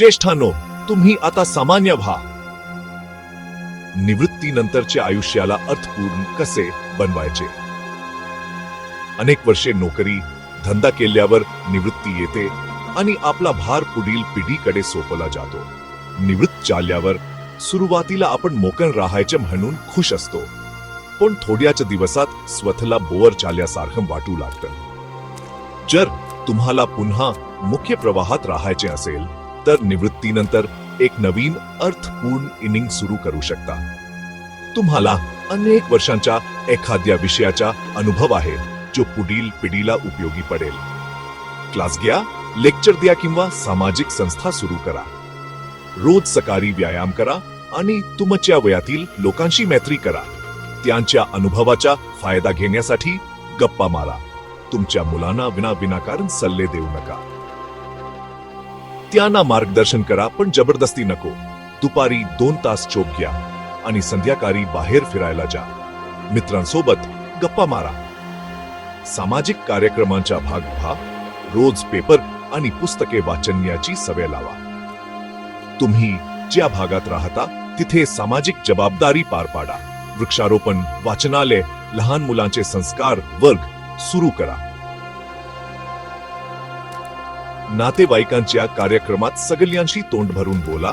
ज्येष्ठांनो तुम्ही आता सामान्य व्हा. निवृत्तीनंतरच्या आयुष्याला अर्थपूर्ण कसे बनवायचे? अनेक वर्षे नोकरी धंदा केल्यावर निवृत्ती येते आणि आपला भार पुढील पिढीकडे सोपवला जातो. निवृत्त झाल्यावर सुरुवातीला आपण मोकण राहायचे म्हणून खुश असतो. पण थोड्याच दिवसात स्वतःला बोअर चालल्यासारखं वाटू लागतं. जर तुम्हाला पुन्हा मुख्य प्रवाहात राहायचे असेल तर निवृत्तीनंतर एक नवीन अर्थपूर्ण इनिंग सुरू करू शकता. तुम्हाला अनेक वर्षांच्या एखाद्या विषयाचा अनुभव आहे जो पुढील पिढीला उपयोगी पडेल. क्लास घ्या लेक्चर द्या किंवा सामाजिक संस्था सुरू करा. रोज सकाळी व्यायाम करा आणि तुमच्या वयातील लोकांशी मैत्री करा. त्यांच्या अनुभवाचा फायदा घेण्यासाठी गप्पा मारा. तुमच्या मुलांना विना विनाकारण सल्ले देऊ नका. त्यांना मार्गदर्शन करा पण जबरदस्ती नको. दुपारी दोन तास चोप घ्या आणि संध्याकाळी बाहेर फिरायला जा. मित्रांसोबत गप्पा मारा. सामाजिक कार्यक्रमांचा भाग व्हा रोज पेपर आणि पुस्तके वाचण्याची सवय लावा. तुम्ही ज्या भागात राहता तिथे सामाजिक जबाबदारी पार पाडा. वृक्षारोपण वाचनालय लहान मुलांचे संस्कार वर्ग सुरू करा. नातेवाईकांच्या कार्यक्रमात सगळ्यांशी तोंड भरून बोला.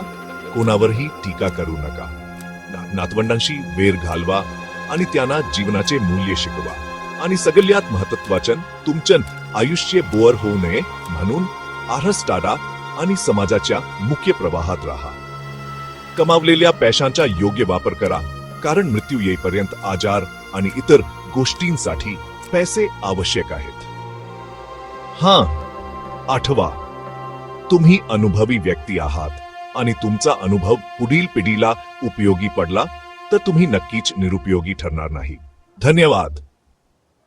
कोणावरही टीका करू नका. नातवंडांशी वेर घालवा आणि त्यांना जीवनाचे मूल्य शिकवा. आणि सगळ्यात महत्वाचं तुमचं आयुष्य बोअर होऊ नये म्हणून आरस टाळा आणि समाजाच्या मुख्य प्रवाहात राहा. कमावलेल्या पैशांचा योग्य वापर करा कारण मृत्यू येईपर्यंत आजार आणि इतर गोष्टींसाठी पैसे आवश्यक आहेत. हा आठवा तुम्ही अनुभवी व्यक्ती आहात आणि तुमचा अनुभव पुढील पिढीला उपयोगी पडला तर तुम्ही नक्कीच निरुपयोगी ठरणार नाही. धन्यवाद.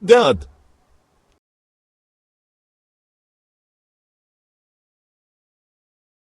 द्यात.